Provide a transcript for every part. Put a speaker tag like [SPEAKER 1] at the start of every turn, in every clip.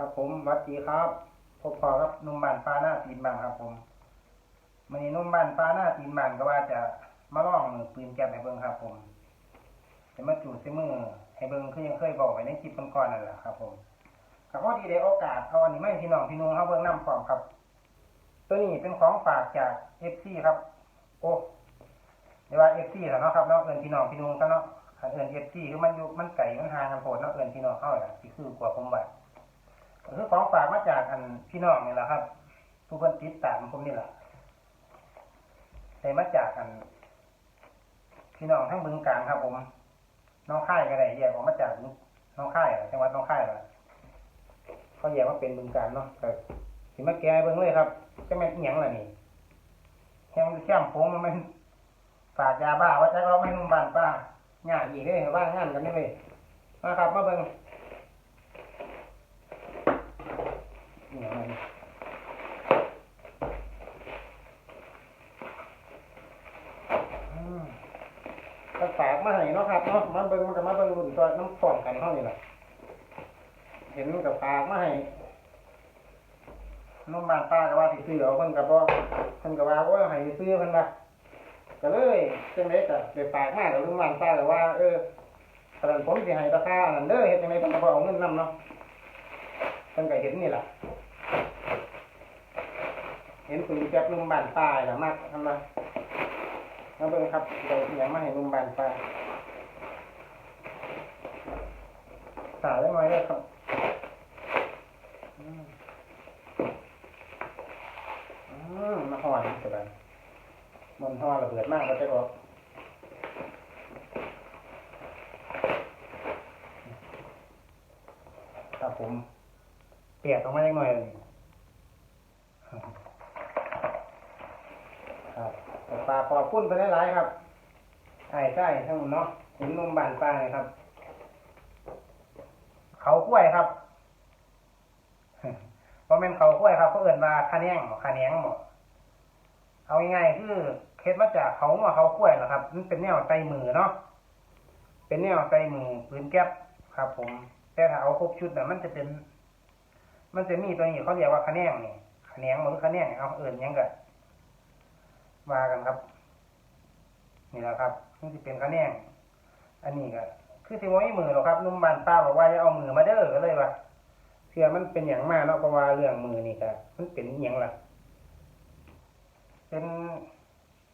[SPEAKER 1] ครับผมวัสดีครับพบพอครับนุ่มบ้านฟ้าหน้าตีนบางครับ ผมมันนี้นุ่มบ้านฟ้าหน้าตีนบางก็ว่าจะมาล่องมือปืนแก๊ปให้เบิ่งครับ ผมจะมาจูดใส่มือให้เบิ่งคือยังเคยบอกไว้ในคลิปก่อนๆนั่นแหละครับ ผมก็พอดีได้โอกาสเอาอันนี้ไมาให้พี่น้องพี่นุ่งเขาเบิ่งนํพร้อมครับ ตัวนี้เป็นของฝากจากเอฟซีครับ โอ้เรียกว่าเอฟซีแล้วเนาะครับเนาะเอินพี่น้องพี่นุ่งซะเนาะคันเอินเอฟซีคือมันอยู่มันไก่มันหางกันโพดเนาะเอินพี่น้องเข้าอะสิคือกว่าผมว่า คือของฝากมาจากอันพี่น้องนี่แหละครับผู้คนติดตามผมนี่แหละได้มาจากอันพี่น้องทั้งบึงการครับ ผมน้องค่ายก็ได้แยกออกมาจากน้องค่ายจังหวัดน้องค่ายเขาแยกว่าเป็นบึงการเนาะก็สิมาแก้เบิ่งเลยครับจะแม่นอียงล่ะนี่แฮงแค่มโพงมันฝากยาบ้าว่าจะเอาไม่นุ่มบ้านป้าหยาอีกเลยว่างงานกันนี่เลยมาครับมาเบิ่ง เนี่ยมันอืมก็ฝากมาให้เนาะครับเนาะมาเบิ่งมันก็มาเบิ่งรุ่นตัวน้ำฟอมกันเท่านี้แหละเห็นกับฝากมาให้น้องบานป้าก็ว่าสิซื้อเอาเพิ่นก็บ่เพิ่นก็ว่าโอ้ยให้ซื้อเพิ่นว่าก็เลยจังได๋ก็ได้ฝากมากับลุงบานป้าก็ว่า เออตอนผมสิให้ราคานั่นเด้อเฮ็ดจังได๋เพิ่นก็บ่เอาเงินนํเนาะเพิ่นก็เห็นนี่ล่ะ เห็นปืนแก๊ปนุ่มบานปลายหรือมากทำไมมาเบิ่งครับเดี๋ยวอย่างมาให้นุ่มบานปลายสาได้ไหมเลยครับอืมมาห่อนี่สิบันมันห่อระเบิดมากก็จะบอกครับผมเปียกออกมาจักหน่อยนี่ครับ ปลาขอบคุณไปหลายๆครับไอ้ใช่ทั้งหมดเนาะเห็นนมบานปลาเลยครับ เขากล้วยครับเพราะเป็นเขากล้วยครับเขาเอื่นว่าคาแนงหมอคาแนงหมอเอาง่ายๆคือเคล็ดมาจากเขามาเขากล้วยนะครับมันเป็นแนวใส่มือเนาะเป็นแนวใส่มือปืนแก๊ปครับ ผม แต่ถ้าเอาครบชุดน่ะ มันจะเป็น มันจะมีตัวนี้เขาเรียกว่าคะแนงนี่คะแนงมันคือคะแนงเอาเอื่นยังกัน ว่ากันครับ นี่แหละครับนี่จะเป็นคะแนนอันนี้ก็คือสิว่าไม่มือหรอกครับนุ่มบานป้าบอกว่าจะเอามือมาเด้อก็เลยว่าเชื่อมันเป็นอย่างมากเนาะเพราะว่าเรื่องมือนี่ก็มันเป็นอย่างล่ะเป็น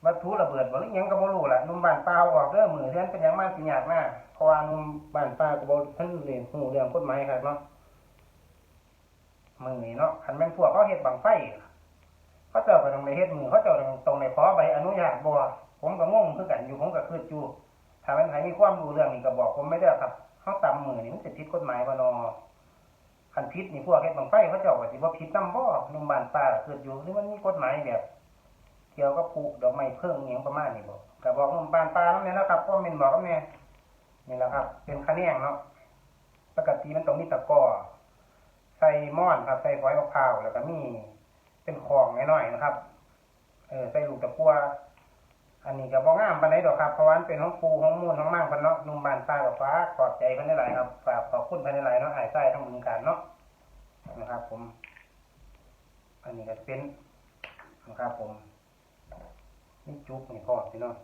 [SPEAKER 1] วัตถุระเบิดบ่หรือยังก็บ่รู้ล่ะนุ่มบานป้าเออกเด้อมือเท่านเป็นอย่างมากสิยากมากเพราะว่านุ่มบานป้าก็บ่ท่านเรียนหูเรื่องกฎหมายครับเนาะมือนี่เนาะคันแม่นพวกเขาเฮ็ดบังไฟ เขาเจ้าก็ต้องในเฮ็ดมือเขาเจ้าต้องตรงในขอใบอนุญาตบ่ผมก็งงคือกันอยู่ผมก็คืออยู่ถ้ามันใครมีความรู้เรื่องนี้ก็บอกผมไม่ได้ครับเขาตำมือนี่มันสิผิดกฎหมายบ่นอคันผิดนี่พวกเฮ็ดบังไฟเขาเจ้าก็สิบ่ผิดนำบ่นุ่มบ้านป่าคืออยู่หรือมันมีกฎหมายแบบเกี่ยวกับปลูกดอกไม้เพิ่งอิหยังประมาณนี้บ่ก็บอกนุ่มบ้านป่านำแน่นะครับคอมเมนบอกกับแน่นี่แหละครับ เป็นคะแนนเนาะปกติมันต้องมีตะก้อใส่ม่อนครับใส่ฝอยมะพร้าวแล้วก็มี เป็นของน้อยๆนะครับ เออใส่ลูกตะกัวอันนี้ก็บ่งามปานใดดอกครับเพราะว่ามันเป็นของปูของมูลของมั่งพิ่นเนาะนุ่มบานฟ้ากับฟ้าขอบใจพิ่นได้หลายครับฝากขอบคุณพิ่นได้หลายเนาะอ้ายใต้ทั้งบึงการเนาะนะครับ ผม อันนี้ก็เป็นนะครับ ผมนี่จุกนี่พอพี่น้อง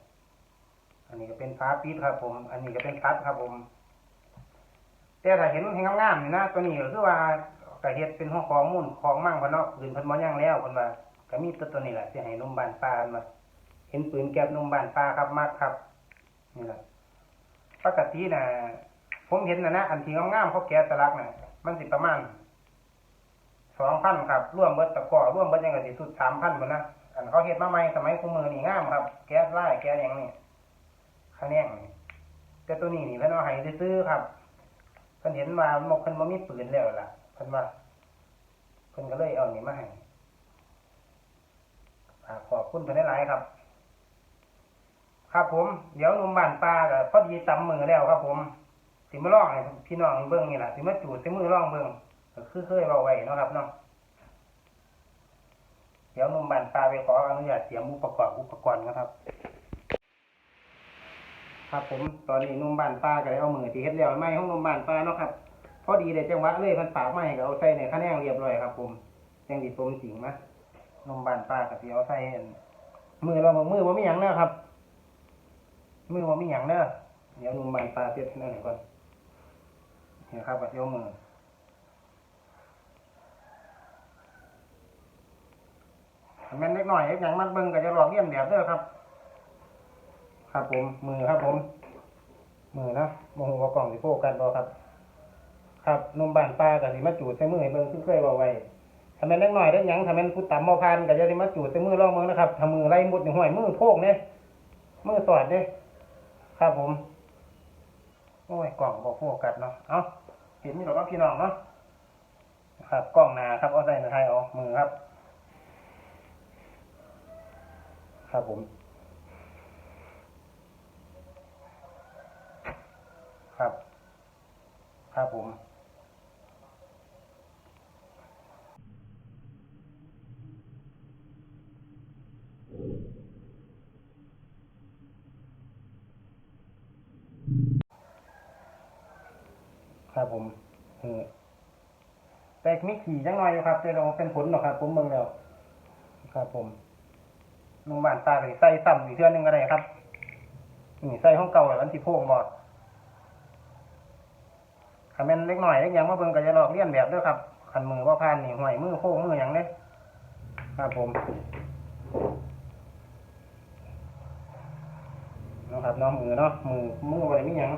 [SPEAKER 1] อันนี้ก็เป็นฟ้าปิดครับ ผม อันนี้ก็เป็นคัดครับ ผม แต่ถ้าเห็นมันงามๆนี่นะตัวนี้ก็คือว่า ก็เฮ็ดเป็นห้องของมุ่นของมั่งพนเนาะปืนพิ่นบ่ยังแล้วเพิ่นว่าก็มีตัวตัวนี้แหละสิให้นมบานป่าเพิ่นว่าเห็นปืนแก๊ปหนุ่มบานป่าครับมักครับนี่แหละปกติน่ะผมเห็นนะนะอันที่งามๆเขาแกะสลักน่ะมันสิประมาณ2,000ครับรวมเบิดตะก้อรวมเบิดยังก็สิสุด3,000พุ่นนะอันเขาเฮ็ดมาใหม่สมัยคุมือนี่งามครับ แกะลายแกะหยังนี่คะแนนนี่แต่ตัวนี้นี่เพิ่นเอาให้ซื้อครับเพิ่นเห็นว่ามันบ่เพิ่นบ่มีปืนแล้วล่ะ พิ่นว่าเพิ่นก็เลยเอานี่มาให้ขอบคุณเพิ่นหลายๆครับ ครับผม เดี๋ยวนุ่มบ้านปลาก็พอดีตำมือแล้วครับผมสิมาลองให้พี่น้องเบิ่งนี่ล่ะสิมาจูดส่มือลองเบิ่งก็คือเคยเว้าไว้นะครับเนาะเดี๋ยวนุ่มบ้านปลาไปขออนุญาตเตรียมอุปกรณ์อุปกรณ์นะครับ ครับผมตอนนี้นุ่มบ้านปลาก็ได้เอามือที่เฮ็ดแล้วไม้ของนุ่มบ้านปลาเนาะครับ พอดีเลยจังหวะเลยมันปากไม่ก็เอาใส่ในคะแนนเรียบร้อยครับ ผมจังดีสมจริงนะนมบานปลากับที่เอาใส่มือเรามือว่าไมีหยังเนอะครับ มือว่าไมีหยังเนอะเดี๋ยวนมบานปลาเทียบนั่นหน่อยก่อนเนี่ยครับกับเที่ยวมือแม่นเล็กหน่อยเล็กหยังมัดเบิ้งก็จะหลอกเลี่ยนแบบเด้อครับ ครับผมมือครับผม มือนะโมโหว่ากล่องสิโฟกัสบ่ครับ ครับนมบานปลากับสิมาจูดใส่มือให้เบิ่งคือเคยบอกไว้ถ้าแม่นเล็กน้อยได้หยังถ้าแม่นผู้ต่ำบ่พันก็จะสิมาจูดใส่มือลองเบิ่งนะครับถ้ามือไล่มุดนี่ห้วยมือโพกเนี่ยมือสอดเด้ครับผม โอ้ยกล่องบ่โฟกัสเนาะเอ้าเห็นมีหรอกพี่น้องเนาะครับกล้องหนาครับเอาใส่ในไทยเอามือครับ ครับผม ครับ ครับผม ครับ ผมแต่มีขี่จังหน่อยอยู่ครับแต่เราเป็นผลหรอกครับ ผมเบิ่งแล้วครับ ผมลุงบ้านตาเลยใส่ซ้ำอีกเทื่อนึงก็ได้ครับนี่ใส่ห้องเก่าแล้วมันสิโพงบอดคันแม่นเล็กหน่อยเล็กยังมาเบิ่งก็จะลอกเลียนแบบด้วยครับคันมือว่าพานนี่ห่วยมือโค้งมือหยังเด้ครับผมนะครับน้องมือเนาะมือมืออะไรมีหยัง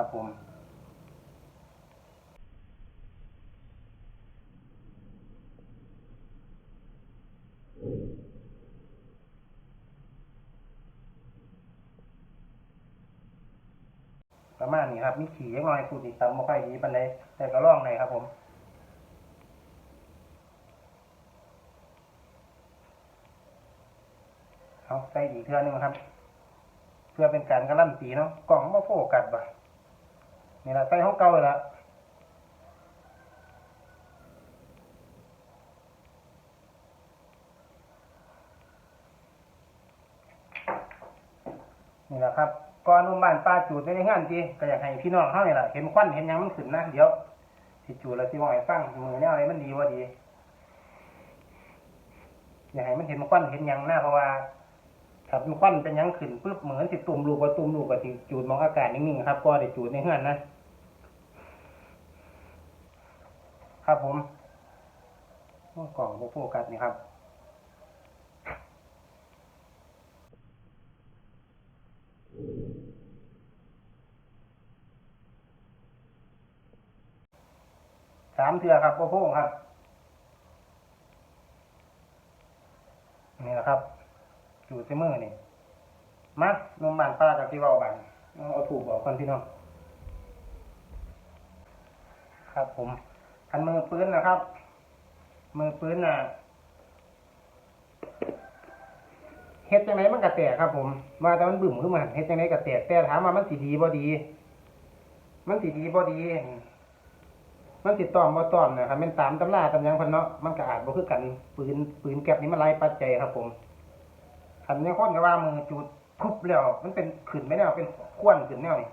[SPEAKER 1] ครับผมประมาณนี้ครับ มีขี่ยังน้อยคูติดตามมาค่อยดีปันใดแต่ก็ล่องเลยครับผม เอาใส่อีกเทื่อนึงครับ เพื่อเป็นการการันตีเนาะกล่องมาโฟกัสบ่ นี่แหละใส่ห้องเก่าเลยละนี่แหละครับก่อนนุ่มบ้านป้าจูดในงานทีก็อยากให้พี่น้องเขาเนี่ยแหละเห็นควันเห็นยังมันขึ้นนะเดี๋ยวสิจูดแล้วสิว่าให้ฟังมือเนี่ยอะไรมันดีว่าดี อยากให้มันเห็นควันเห็นยังหนะเพราะว่า ถ้าเป็นควันเป็นยังขึ้นปุ๊บเหมือนสิตุ่มลูกว่าตุ่มลูกก็สิจูดมองอากาศนิ่งๆครับก็ได้จูดในเฮือนนะครับผมโอ้กล่องโฟกัสนี่ครับสามเทือครับโปโพงครับ นี่แหละครับ จูดใส่มือนี่มานมบานป้ากับที่เว้าบานเอาถูกบอกคนพี่น้องครับ ผมคันมือปืนนะครับ มือปืนน่ะเฮ็ดจังไดมันก็แตกครับ ผมว่าแต่มันบึ้มขึ้นมาเฮ็ดจังไดก็แตกแต่ถามว่ามันสิดีบ่ดี มันสิดีบ่ดี มันติดต่อมบ่ต่อมนะครับแม่นตามตำราตำยังพิ่นเนาะมันก็อาจบ่คือกันปืนปืนแก๊ปนี่มันหลายปัจจัยครับ ผม คันในคนก็ว่ามือจุดทุบแล้ว มันเป็นขึ้นไม่แนวเป็นควนขึ้นแนวนี่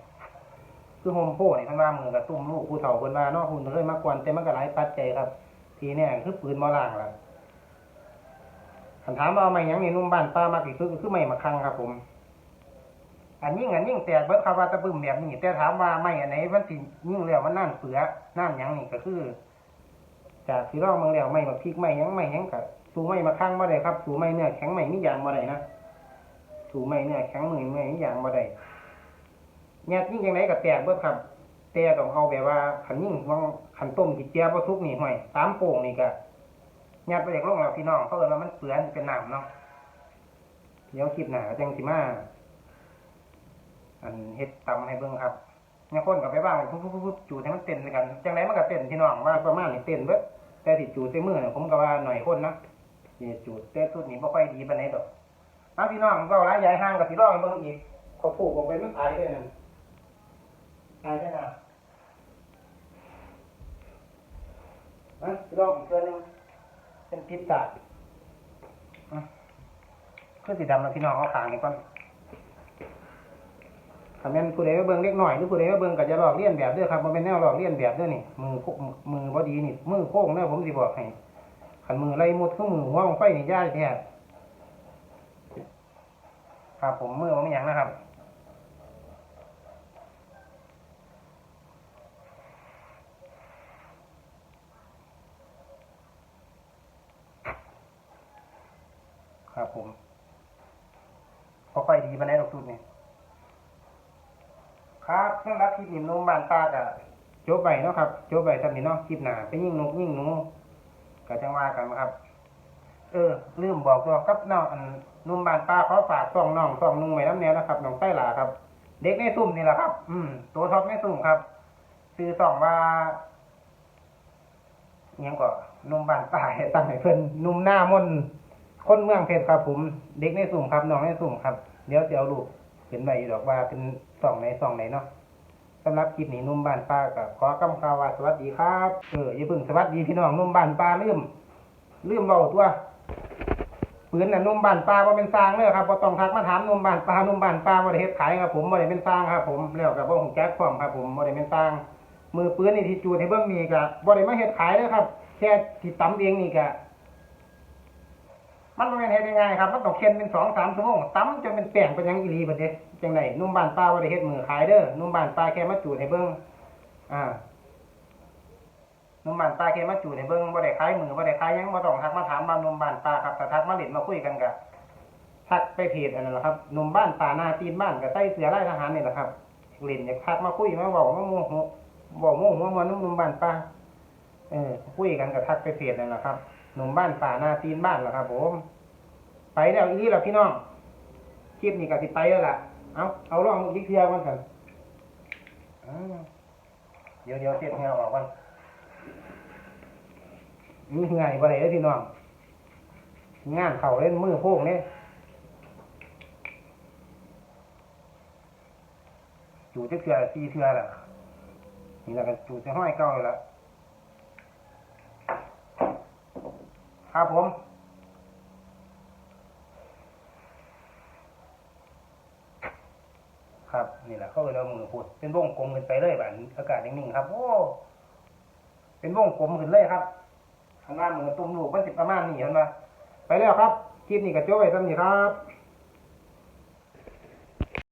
[SPEAKER 1] คือโฮมโปรนี่เพิ่นว่ามือกับตุ้มลูกผู้เฒ่าเพิ่นว่าเนาะหุ่นเลยมากวนแต่มันก็หลายปัจจัยครับ ทีเนี่ยคือปืนบ่ล่างล่ะคันถามว่าเอาไม้หยังนี่นุ่มบ้านป้ามากที่สุดก็คือไม้มะคังครับ ผม อันยิ่งอันยิ่งแตกเบิดครับว่าตะบึมแบบนี้แต่ถามว่าไม่อันไหนมันสิยิ่งแล้วมันนั่นเสือนั่นหยังนี่ก็คือ จากที่เราเมืองแล้วไม่มาพริกไม่หยังไม่หยังกั สูไม่มาข้างบ่ได้ครับสูไม่เนื้อแข็งไม่มีอย่างบ่ได้นะสูไม่เนื้อแข็งมือไม่มีอย่างบ่ได้เนี่ยยิ่งจังไดก็แตกเบิดครับ แต่ต้องเอาแบบว่าขันยิ่งวางขันต้มกิเจียบ่ทุกนี่ห้อยสามโป่งนี่ก็ยัดไปเด็กลงแล้วพี่น้องเขาเอินว่ามันเปื้อนเป็นน้ำเนาะเดี๋ยวคลิปหน้าจังสิมาอันเฮ็ดตำให้เบิ่งครับเนี่ยคนก็ไปบ้างปุ๊บปุ๊บปุ๊บจูดให้มันเต้นด้วยกันจังไดมันก็เต้นพี่น้องว่าประมาณนี้เต้นเบิดแต่ที่จูดใส่มือผมก็ว่าหน่อยคนนะ นี่จูดแต่สุดนี้บ่ค่อยดีปานใดดอกเอาพี่น้องเว้าหลายยายห่างกับสิลองเบิ่งอีกเขาปลูกออกไปมันตายได้นั่นตายได้นะนะสิลองอีกเทื่อนึงเป็นพิษศาสตร์อะคือสีดำนะพี่น้องเอาขางนี่ก่อนถ้าแม่นผู้ใดมาเบิ่งเล็กหน่อยหรือผู้ใดมาเบิ่งก็จะหลอกเลียนแบบด้อครับบ่เป็นแนวหลอกเลียนแบบด้อนี่มือโคมือบ่ดีนี่มือโค้งเด้อผมสิบอกให้ คันมือไล่มุดคือมือวของไฟนี่ย่ายแท้ครับผมมือบ่มีหยังนะครับครับผมก็ค่อยดีมาในดอกตุดนี่ครับสำหรับคลิปนิ่มนุ่มบานป้าก็จบไปเนาะครับจบไปสำนี้เนาะคลิปหนาไปยิ่งนกยิ่งหนู ก็จังว่ากันครับ เออ ลืมบอกตัวกับน้องนุ่มบานป้าเขาฝากซองน้องซองนุ่งไว้น้ำแนวนะครับน้องไส้หลาครับ เด็กในซุ่มนี่แหละครับ อืม ตัวท็อปในซุ่มครับซื้อซองว่ายังก็นุ่มบานป้าให้ตั้งให้เพิ่อนนุ่มหน้ามนคนเมืองเพชรครับผม เด็กในสุ่มครับน้องในสุ่มครับ เดี๋ยวจะเอาลูกเห็นใบดอกว่าเป็นสองในสองในเนาะำหรับคลิปนี้นุ่มบ้านป้ากับขอกำข่าวว่าสวัสดีครับเอออย่าเพึ่งสวัสดีพี่น้องนุ่มบ้านป้าลืมลืมเบาตัวปืนน่ะนุ่มบ้านป้าว่าเป็นสร้างเด้อครับบ่ต้องทักมาถามนุ่มบ้านป้าหนุ่มบ้านป้าบ่ได้เฮ็ดขายครับผมบ่ได้เป็นสร้างครับ ผมแล้วก็บ่ฮู้จักพร้อมครับ ผมบ่ได้เป็นสร้าง มือปืนนี่ที่จูดให้เบิ่งนี่ก็บ่ได้มาเฮ็ดขายเด้อครับ แค่ที่ตำเองนี่ก็ มันบ่แม่นเฮ็ดง่ายๆครับ มันต้องเคียนเป็นสองสามชั่วโมงตำจนเป็นแป้งเป็นยังอีหลีบัดเด้จังไดนุ่มบานป้าบ่ได้เฮ็ดมือขายเด้อนุ่มบานป้าแค่มาจูดให้เบิ่งอ่านุ่มบานป้าแค่มาจูดให้เบิ่งบ่ได้ขายมือบ่ได้ขายยังบ่ต้องทักมาถามบ้านนุ่มบานป้าครับถ้าทักมาเล่นมาคุยกันก็ทักไปเพจอันนั้นแหละครับนุ่มบ้านป้าหน้าตีนบ้านก็ใส่เสื้อลายทหารนี่แหละครับเล่นอยากทักมาคุยมาเว้ามาโมโหเว้าโมโหมานุ่มบานป้าเออคุยกันก็ทักไปเพจนั่นแหละครับ หนุ่มบ้านป่านาตีนบ้านแหละครับผม ไปแล้วอีนี่แหละพี่น้องคลิปนี้ก็สิไปแล้วล่ะ เอาเอาล่องยิกเทียมันกันอ่าเดี๋ยวเดี๋ยวเสียดเงาออกกันมีงาอีกบ่ได้เด้อพี่น้อง งานเข่าเล่นมือโพกเนี่ยจูจะเทือตีเทือล่ะนี่แหละกันจูจะห้อยเก้าอยู่แล้ว ครับผม ครับนี่แหละเขาเลยเอามือพูดเป็นวงกลมขึ้นไปเลยแบบอากาศนิ่งๆครับ โอ้ เป็นวงกลมขึ้นเลยครับทางหน้ามือตุ้มลูกมันสิประมาณนี้เห็นไหมไปแล้วครับคลิปนี้ก็จบไปสั้นนี้ครับ